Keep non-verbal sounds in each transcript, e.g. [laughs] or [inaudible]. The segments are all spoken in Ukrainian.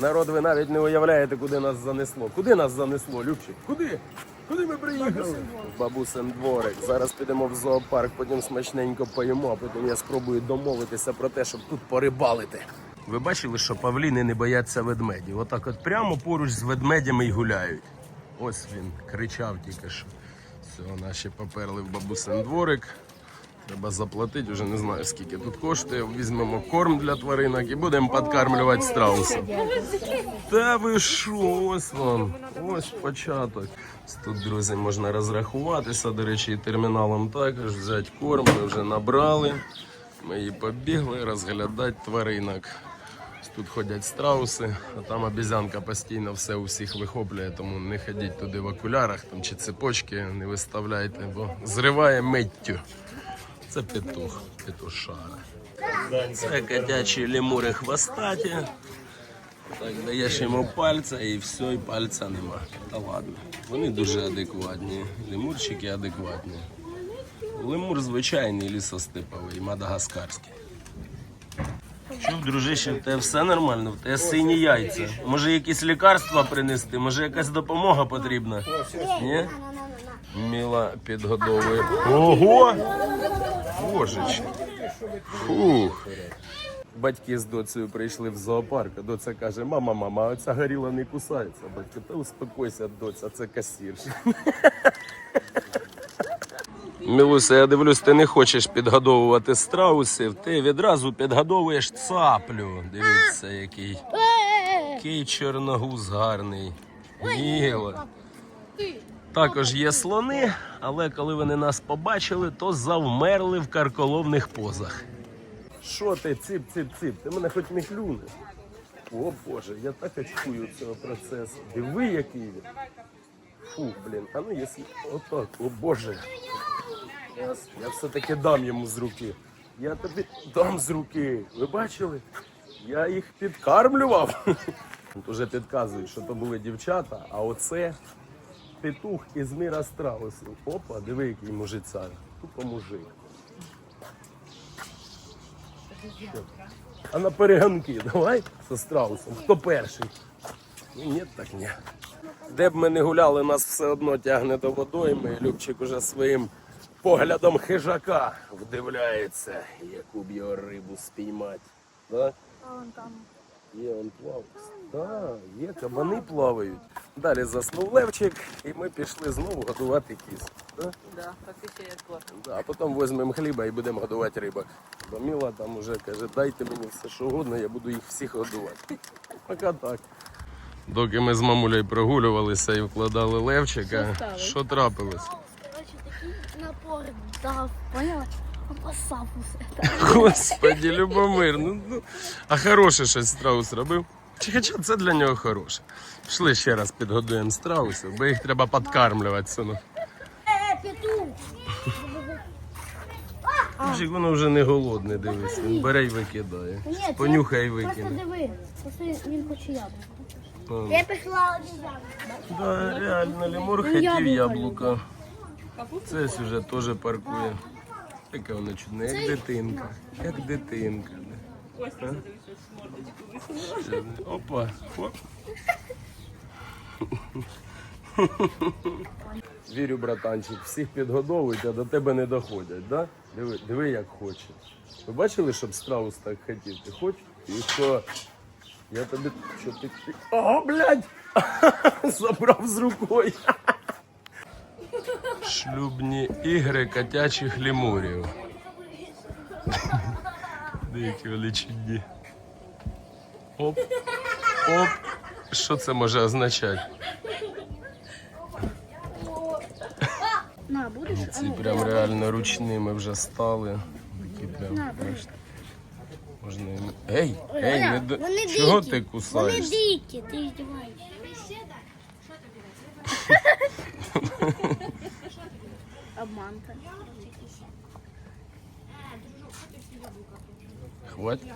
Народ, ви навіть не уявляєте, куди нас занесло. Куди нас занесло, Любчик? Куди? Куди ми приїхали? Бабусин дворик. Зараз підемо в зоопарк, потім смачненько поїмо, а потім я спробую домовитися про те, щоб тут порибалити. Ви бачили, що павліни не бояться ведмедів. Отак от прямо поруч з ведмедями й гуляють. Ось він кричав тільки що. Все, наші поперли в бабусин дворик. Треба заплатити, вже не знаю скільки тут коштує. Візьмемо корм для тваринок і будемо підкармлювати страуса. Та ви що, ось вам, ось початок. Тут, друзі, можна розрахуватися. До речі, і терміналом також взяти корм. Ми вже набрали. Ми і побігли розглядати тваринок. Тут ходять страуси, а там обізянка постійно все у всіх вихоплює, тому не ходіть туди в окулярах там, чи цепочки не виставляйте, бо зриває миттю. Це петух, петушара. Це котячі лемури хвостаті. Так, даєш йому пальця і все, і пальця нема. Та ладно. Вони дуже адекватні. Лемурчики адекватні. Лемур звичайний лісостеповий, мадагаскарський. Чув, дружище, в тебе все нормально, в тебе сині яйця. Може якісь лікарства принести, може якась допомога потрібна? Ні? Міла підгодовує. Ого! Божечки. Фух. Батьки з доцею прийшли в зоопарк, а доця каже, мама, мама, оця горіла не кусається. Батько, та успокойся, доця, це касірші. Мілуся, я дивлюсь, ти не хочеш підгодовувати страусів, ти відразу підгодовуєш цаплю. Дивіться, який, який чорногуз гарний. Міло. Також є слони, але коли вони нас побачили, то завмерли в карколовних позах. Що ти, ціп, ціп, ціп? Ти мене хоч не клюнеш. О Боже, я так очкую цього процесу. Диви, який він. Фу, блін, а ну якщо отак, о Боже. Я, все-таки дам йому з руки. Я тобі дам з руки. Ви бачили? Я їх підкармлював. [laughs] Тут Уже підказують, що то були дівчата, а оце петух із міра страусів. Опа, диви, який мужицар. Тупо мужик. А на перегонки давай зі страусом. Хто перший? Ну, ні, так ні. Де б ми не гуляли, нас все одно тягне до водойми. Любчик уже своїм поглядом хижака вдивляється, яку б його рибу спіймати. Да? Є он плаває. Так, є, кабани плавають. Далі заснув левчик, і ми пішли знову годувати кіз. Да? Да, фактично як класно. Да, а потім візьмемо хліба і будемо годувати рибок. Бо Міла там уже каже, дайте мені все, що угодно, я буду їх всіх годувати. [laughs] Поки так. Доки ми з мамулею прогулювалися і вкладали левчика, Що що трапилось? Короче, такий напор дав, поняла? Усе. Господи, Любомир, ну, ну а хороше щось страус робив. Чи хоча це для нього хороше. Пішли ще раз підгодуємо страусів, бо їх треба підкармлювати сину. Е, петух! Мужик, воно вже не голодне, дивись. Він бере і викидає. Ні, Понюхай і Просто викине. диви, просто він хоче яблуко. Ну, Я пішла обіцяла. Да, реально, лемур хотів яблука. Це ось вже теж паркує. Таке воно чудне, як дитинка. Як дитинка. А? Ще- Опа. Оп. Вірю, братанчик, всіх підгодовують, а до тебе не доходять, да? Диви, диви, як хоче. Ви бачили, щоб страус так хотів? Ти хочеш? І що? Я тобі. Що ти- О, блядь! [laughs] Забрав з рукою. Шлюбні ігри котячих лемурів. Деякі величинні. Оп. Оп. Що це може означати? На, будеш? Ці прям реально ручними вже стали. Такі прям. Можна їм- Ей, ей, не до... Вони чого дикі. ти Вони кусаєш? дикі, ти здіваєшся. [laughs] [laughs] Обманка. Хватить.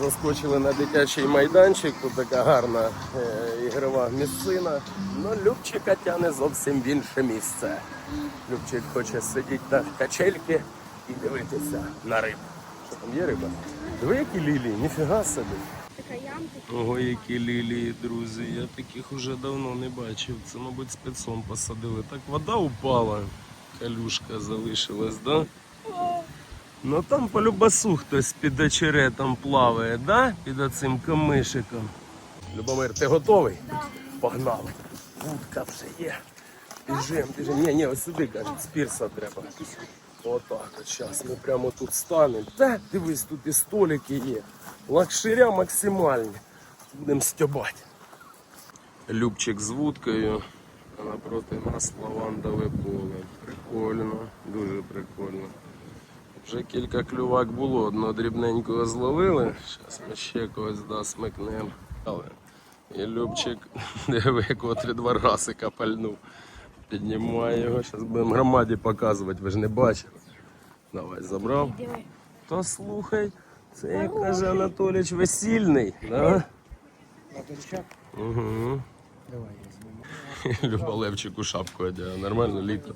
Заскочили на дитячий майданчик, тут така гарна е, ігрова місцина. Ну, Любчика тяне зовсім в інше місце. Любчик хоче сидіти на качельки і дивитися на рибу. Що там є риба? Диви, які лілії, ніфіга собі. Ого, які лілії, друзі. Я таких уже давно не бачив. Це, мабуть, спецом посадили. Так вода упала, калюшка залишилась, да? Ну там по любасу хтось під очеретом плаває, да? Під оцим камишиком. Любомир, ти готовий? Погнали. Вудка вже є. Біжим, біжим. Ні, ні, ось сюди, кажуть, з пірса треба. Отак от зараз ми прямо тут станемо. Та дивись, тут і столики є. Лакширя максимальні. Будемо стьобати. Любчик з вудкою, а напроти нас лавандове поле. Прикольно, дуже прикольно. Вже кілька клювак було, одного дрібненького зловили. Зараз ми ще когось да, смикнемо. Але і Любчик, [laughs] диви, котрі два рази капальнув. Піднімає його, зараз будемо громаді показувати, ви ж не бачили. Давай, забрав. То слухай, це як каже Анатоліч весільний, да? Угу. [laughs] Люба Левчику шапку одягає, нормально літо.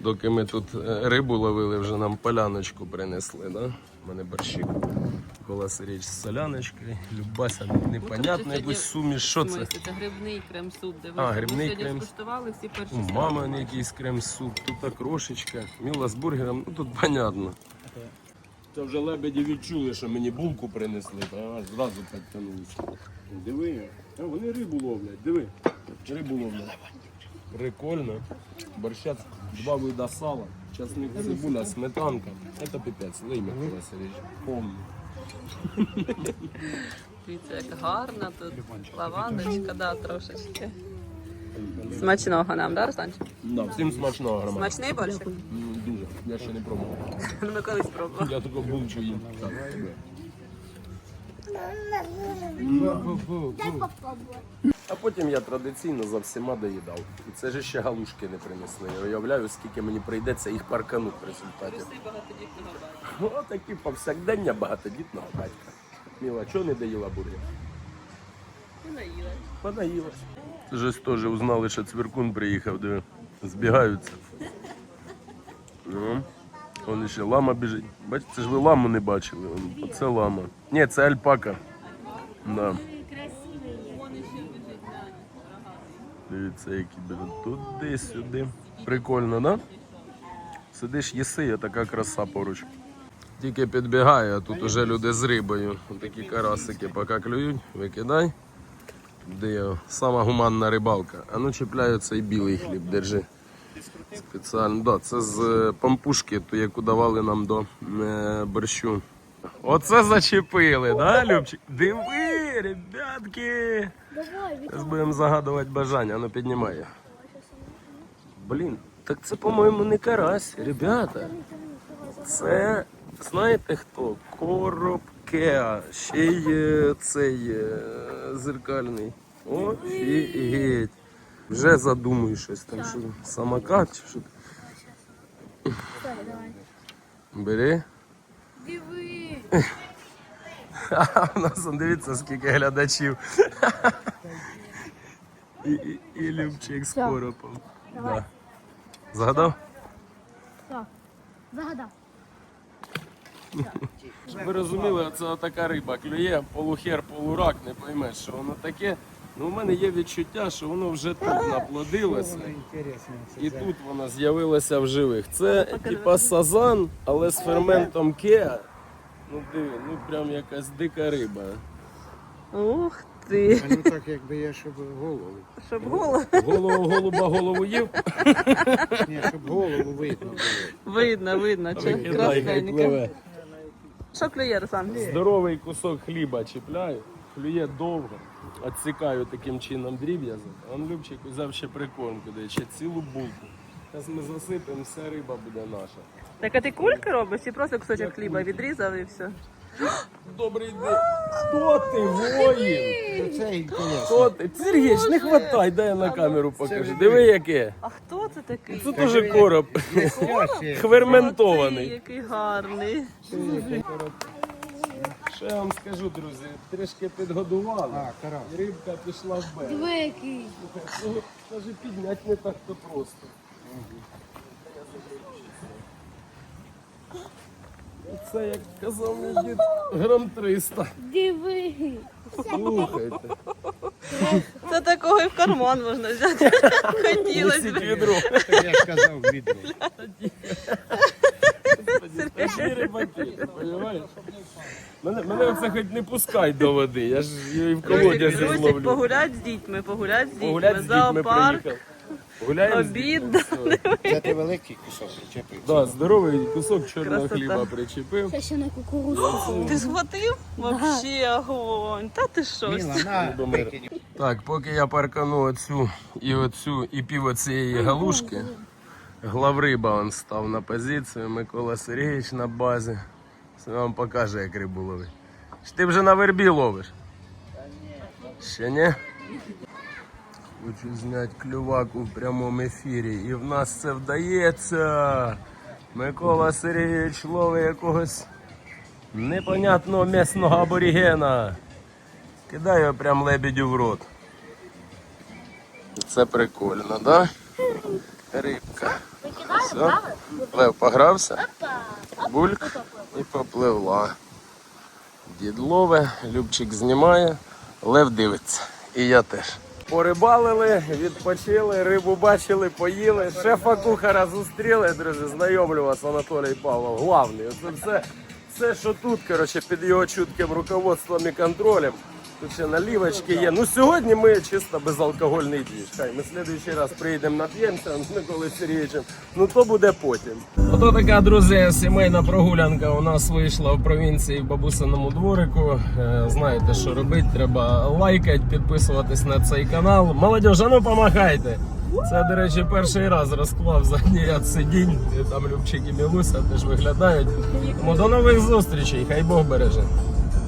Доки ми тут е, рибу ловили, вже нам поляночку принесли, да? У мене борщик. Голос річ з соляночкою. Любася непонятна якусь суміш. Що це? Це грибний крем-суп. Дивись. А, грибний Ми сьогодні крем. скуштували всі перші У страви. мами якийсь крем-суп, тут крошечка, міла з бургером, ну тут понятно. Це вже лебеді відчули, що мені булку принесли, а зразу підтягнулися. Диви, а вони рибу ловлять, диви. Рибу ловлять. Прикольно. Борщац, два вида сала, часник, цибуля, сметанка. Це піпець, лий Микола Сергійович. Повний. Дивіться, як гарно тут. Лавандочка, да, трошечки. Смачного нам, да, Русланчик? Да, всім смачного громада. Смачний борщик? М, Дуже, я ще не пробував. [laughs] Ми колись пробували. Я таку булку їм. Так. А потім я традиційно за всіма доїдав. І це ж ще галушки не принесли. Я уявляю, скільки мені прийдеться їх паркануть в результаті. Плюси багатодітного батька. О, повсякдення багатодітного батька. Міла, чого не доїла бургер? Ну, наїлась. Понаїлась. Це теж узнали, що цвіркун приїхав, де збігаються. Ну, вон ще лама біжить. Бачите, це ж ви ламу не бачили. Оце лама. Ні, це альпака. Да. Дивіться, які беруть туди-сюди. Прикольно, да? Сидиш, їси, а така краса поруч. Тільки підбігає, а тут уже люди з рибою. Такі карасики поки клюють, викидай. Де його? Сама гуманна рибалка. А ну чіпляю цей білий хліб, держи. Спеціально, да, це з е, пампушки, ту, яку давали нам до е, борщу. Оце зачепили, да, Любчик? Диви, ребятки! Зараз будемо загадувати бажання, ну піднімай. його. Блін, так це, по-моєму, не карась, ребята. Це знаєте хто? Коробкеа. Ще й цей е, зеркальний. Офігеть. Вже задумую щось там, що самокат чи що. Бери. Диви. А у нас он, дивіться, скільки глядачів. І, і, і Любчик з коропом. Да. Загадав? Так. Загадав. Щоб ви розуміли, це така риба клює, полухер, полурак, не поймеш, що воно таке. Ну, у мене є відчуття, що воно вже тут наплодилося. І тут воно з'явилося в живих. Це типа сазан, але з ферментом кеа. Ну диви, ну прям якась дика риба. Ух ти. А ну так якби я щоб голову. Щоб голову Голову голуба голову їв. Ні, щоб голову видно було. видно, видно. Чи Викидай, хай пливе. Що клює, Руслан? Здоровий кусок хліба чіпляю, клює довго, відсікаю таким чином дріб'язок. А он Любчик взяв ще прикормку, де ще цілу булку. Зараз ми засипемо, вся риба буде наша. Так а ти кульки робиш чи просто кусочок хліба відрізав і все? Добрий день. Хто ти, воїн? Хто ти? Сергійович, не хватай, дай я на камеру покажу. Диви яке. А хто це такий? Це теж короб. Хверментований. Який гарний. Що я вам скажу, друзі, трішки підгодували. А, карась. І рибка пішла в берег. Диви, який. Навіть підняти не так то просто. Це, як казав мій дід, грам 300. Диви. Слухайте. Це такого і в карман можна взяти. Хотілося б. відро. Я ж казав відро. Розумієш? Мене, мене це хоч не пускай до води, я ж її в колодязі Друзі, зловлю. погулять з дітьми, погулять з Погулять з дітьми, дітьми зоопарк, приїхав. Гуляємо з обід. дітьми. Це ти великий кусок причепив. Да, здоровий кусок чорного Красота. хліба причепив. Це ще на кукурузку. [gasps] Ти схватив? Вообще огонь. Та ти що? Міла, на, Любомир. викинь. Так, поки я паркану оцю і оцю і пів оцієї галушки, главриба он став на позицію, Микола Сергійович на базі. Це вам покаже, як рибу ловить. Чи ти вже на вербі ловиш? Ще ні? Хочу зняти клюваку в прямому ефірі. І в нас це вдається. Микола Сергійович ловить якогось непонятного місного аборігена. Кидаю його прям лебедю в рот. Це прикольно, да? Рибка. Все. Лев погрався. Бульк і попливла. Дід лове, Любчик знімає, Лев дивиться. І я теж. Порибалили, відпочили, рибу бачили, поїли. Шефа кухара зустріли, друзі. Знайомлю вас Анатолій Павлов. Главний. Це все, все, що тут, коротше, під його чутким руководством і контролем. Тут ще налівочки є. Ну сьогодні ми чисто безалкогольний двіж. Хай ми следующий раз приїдемо нап'ємося з Миколою Сергійовичем. Ну то буде потім. Ото така, друзі, сімейна прогулянка у нас вийшла в провінції в бабусиному дворику. Е, Знаєте, що робити? Треба лайкати, підписуватись на цей канал. Молодіж, а ну помахайте! Це, до речі, перший раз розклав задній ряд сидінь. Там Любчик і Мілуся теж виглядають. Тому до нових зустрічей, хай Бог береже.